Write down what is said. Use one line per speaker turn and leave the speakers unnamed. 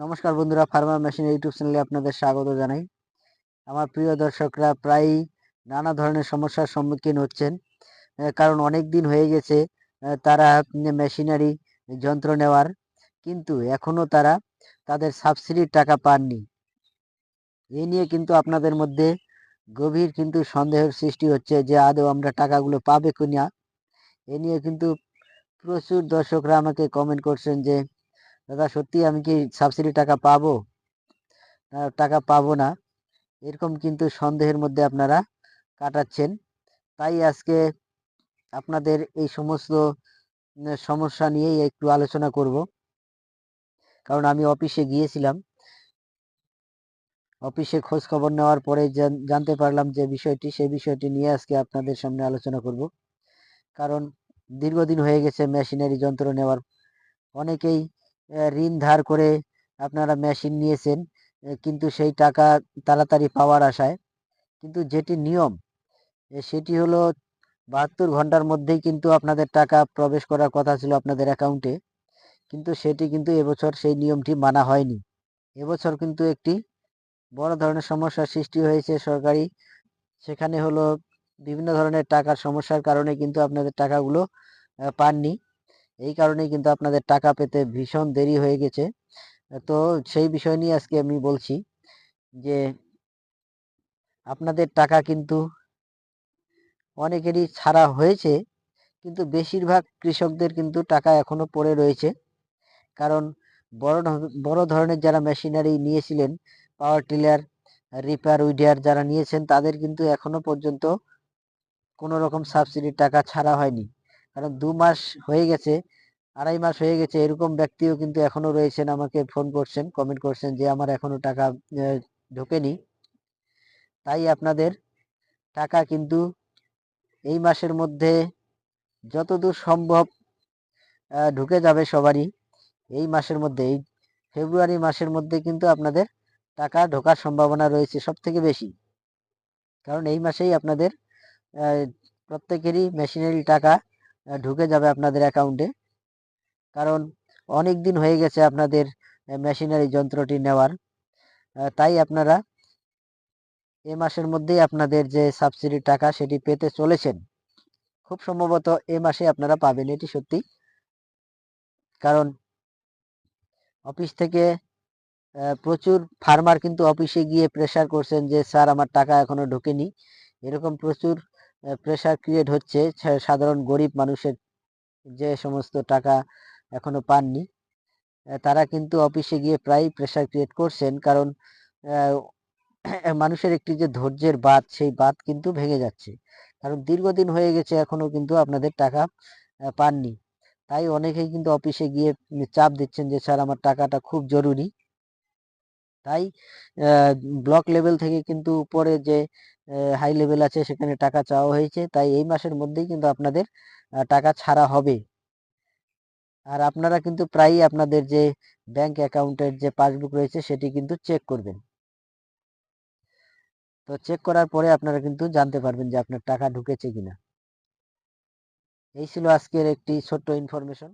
নমস্কার বন্ধুরা farmer machine YouTube চ্যানেলে আপনাদের স্বাগত জানাই। আমার প্রিয় দর্শকরা প্রায়ই নানা ধরনের সমস্যার সম্মুখীন হচ্ছেন কারণ অনেক দিন হয়ে গেছে তারা মেশিনারি যন্ত্র নেওয়ার, কিন্তু এখনও তারা তাদের সাবসিডির টাকা পাননি। এই নিয়ে কিন্তু আপনাদের মধ্যে গভীর কিন্তু সন্দেহের সৃষ্টি হচ্ছে যে আদৌ আমরা টাকাগুলো পাবে কিনা। এ নিয়ে কিন্তু প্রচুর দর্শকরা আমাকে কমেন্ট করছেন যে দাদা, সত্যি আমি কি সাবসিডি টাকা পাবো? টাকা পাবো না। এরকম কিন্তু সন্দেহের মধ্যে আপনারা কাটাচ্ছেন। তাই আজকে আপনাদের এই সমস্ত সমস্যা নিয়েই একটু আলোচনা করব। কারণ আমি অফিসে গিয়েছিলাম। অফিসে খোঁজ খবর নেওয়ার পরে জানতে পারলাম যে বিষয়টি, সেই বিষয়টি নিয়ে আজকে আপনাদের সামনে আলোচনা করব। কারণ দীর্ঘদিন হয়ে গেছে মেশিনারি যন্ত্র নেওয়ার। অনেকেই ঋণ ধার করে আপনারা মেশিন নিয়েছেন কিন্তু সেই টাকা তাড়াতাড়ি পাওয়ার আশায়। কিন্তু যেটি নিয়ম সেটি হলো বাহাত্তর ঘণ্টার মধ্যেই কিন্তু আপনাদের টাকা প্রবেশ করার কথা ছিল আপনাদের অ্যাকাউন্টে কিন্তু সেটি কিন্তু এবছর সেই নিয়মটি মানা হয়নি। এবছর কিন্তু একটি বড় ধরনের সমস্যার সৃষ্টি হয়েছে সরকারি। সেখানে হলো বিভিন্ন ধরনের টাকার সমস্যার কারণে কিন্তু আপনাদের টাকাগুলো পাননি। এই কারণেই কিন্তু আপনাদের টাকা পেতে ভীষণ দেরি হয়ে গেছে। তো সেই বিষয় নিয়ে আজকে আমি বলছি যে, আপনাদের টাকা কিন্তু অনেকেরই ছাড়া হয়েছে, কিন্তু বেশিরভাগ কৃষকদের কিন্তু টাকা এখনও পড়ে রয়েছে। কারণ বড় বড় ধরনের যারা মেশিনারি নিয়েছিলেন, পাওয়ার টিলার, রিপার উইডিয়ার যারা নিয়েছেন, তাদের কিন্তু এখনও পর্যন্ত কোনো রকম সাবসিডির টাকা ছাড়া হয়নি। কারণ দু মাস হয়ে গেছে, আড়াই মাস হয়ে গেছে, এরকম ব্যক্তিও কিন্তু এখনও রয়েছেন, আমাকে ফোন করছেন কমেন্ট করছেন যে আমার এখনও টাকা ঢোকেনি। তাই আপনাদের টাকা কিন্তু এই মাসের মধ্যে যতদূর সম্ভব ঢুকে যাবে সবারই। এই মাসের মধ্যে, এই ফেব্রুয়ারি মাসের মধ্যে কিন্তু আপনাদের টাকা ঢোকার সম্ভাবনা রয়েছে সব থেকে বেশি। কারণ এই মাসেই আপনাদের প্রত্যেকেরই মেশিনারি টাকা ঢুকে যাবে আপনাদের অ্যাকাউন্টে কারণ অনেক দিন হয়ে গেছে আপনাদের মেশিনারি যন্ত্রটি নেওয়ার। তাই আপনারা এ মাসের মধ্যেই আপনাদের যে সাবসিডির টাকা সেটি পেতে চলেছেন। খুব সম্ভবত এ মাসে আপনারা পাবেন, এটি সত্যি। কারণ অফিস থেকে প্রচুর ফার্মার কিন্তু অফিসে গিয়ে প্রেশার করছেন যে, স্যার, আমার টাকা এখনও ঢোকেনি। এরকম প্রচুর প্রেসার ক্রিয়েট হচ্ছে সাধারণ গরিব মানুষের যে সমস্ত টাকা এখনও পাননি তারা কিন্তু অফিসে গিয়ে প্রায় প্রেসার ক্রিয়েট করছেন কারণ মানুষের একটি যে ধৈর্যের বাঁধ, সেই বাঁধ কিন্তু ভেঙে যাচ্ছে। কারণ দীর্ঘদিন হয়ে গেছে, এখনও কিন্তু আপনাদের টাকা পাননি। তাই অনেকেই কিন্তু অফিসে গিয়ে চাপ দিচ্ছেন যে, স্যার, আমার টাকাটা খুব জরুরি। তাই ব্লক লেভেল থেকে কিন্তু উপরে যে হাই লেভেল আছে, সেখানে টাকা চাওয়া হয়েছে, তাই এই মাসের মধ্যেই কিন্তু আপনাদের টাকা ছাড়া হবে। আর আপনারা কিন্তু প্রায়ই আপনাদের যে ব্যাংক অ্যাকাউন্টের যে পাসবুক রয়েছে, সেটি কিন্তু চেক করবেন। তো চেক করার পরে আপনারা কিন্তু জানতে পারবেন যে আপনার টাকা ঢুকেছে কিনা। এই ছিল আজকের একটি ছোট্ট ইনফরমেশন